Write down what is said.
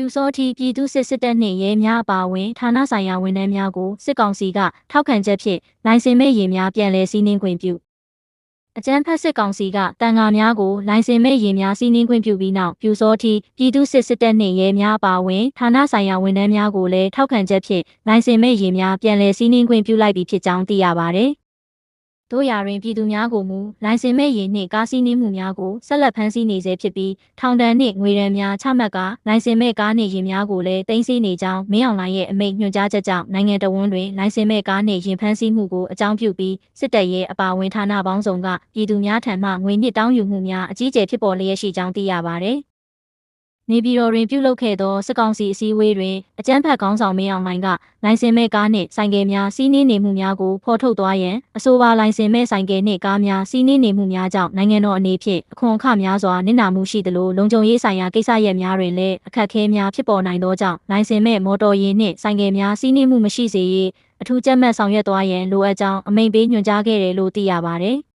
ပြူစောတိပြည်သူစစ်စစ်တပ်နှင့်ရဲများအပါအဝင်ဌာနဆိုင်ရာဝန်ထမ်းများကိုစစ်ကောင်စီကထောက်ခံချက်ဖြင့်လိုင်စင်မဲ့ရေများပြန်လည်စီးနင်းခွင့်ပြုအကြမ်းဖက်စစ်ကောင်စီကတန်ဃာများကိုလိုင်စင်မဲ့ရေများစီးနင်းခွင့်ပြုပြီးနောက်ပြူစောတိပြည်သူစစ်စစ်တပ်နှင့်ရဲများအပါအဝင်ဌာနဆိုင်ရာဝန်ထမ်းများကိုလည်းထောက်ခံချက်ဖြင့်လိုင်စင်မဲ့ရေများပြန်လည်စီးနင်းခွင့်ပြုလိုက်ပြီးဖြစ်ကြောင်းသိရပါဗျ။ တို့ရာတွင်ပြည်သူများကိုမူလိုင်စင်မဲ့ရေနှင့်ကားစီးနှင်းမှုများကိုဆက်လက်ဖမ်းဆီးနေဆဲဖြစ်ပြီးထောင်ဒဏ်နှင့်ငွေဒဏ်များချမှတ်ကာလိုင်စင်မဲ့ကားနှင့်ယာဉ်များကိုလည်းတင်စီနေကြောင်းမင်းအောင်လှိုင်ရဲ့အမိန့်ညွှန်ကြားချက်ကြောင့်နိုင်ငံတော်ဝန်တွင်လိုင်စင်မဲ့ကားနှင့်ယာဉ်ဖမ်းဆီးမှုကိုအကြောင်းပြုပြီးစစ်တပ်ရဲ့အပါအဝင်ဌာနပေါင်းစုံကပြည်သူများထံမှငွေနစ်တောင်းယူမှုများအကြီးအကျယ်ဖြစ်ပေါ်လျက်ရှိကြောင်းသိရပါဗျ။ နေပြည်တော်တွင်ပြုလုပ်ခဲ့သောစစ်ကောင်စီအစည်းအဝေးတွင်အကြမ်းဖက်ခေါင်းဆောင်မင်းအောင်လှိုင်ကလိုင်စင်မဲ့ကားနှင့်ဆိုင်ကယ်များစီးနင်းနေမှုများကိုဖော်ထုတ်သွားရန်အဆိုပါလိုင်စင်မဲ့ဆိုင်ကယ်နှင့်ကားများစီးနင်းနေမှုများကြောင့်နိုင်ငံတော်အနေဖြင့်အခွန်အခများစွာနစ်နာမှုရှိသလိုလုံခြုံရေးဆိုင်ရာကိစ္စရပ်များတွင်လည်းအခက်အခဲများဖြစ်ပေါ်နိုင်သောကြောင့်လိုင်စင်မဲ့မော်တော်ယာဉ်နှင့်ဆိုင်ကယ်များစီးနင်းမှုမရှိစေရေးအထူးကြက်မှတ်ဆောင်ရွက်သွားရန်လိုအပ်ကြောင်းအမိန့်ပေးညွှန်ကြားခဲ့တယ်လို့သိရပါဗျ။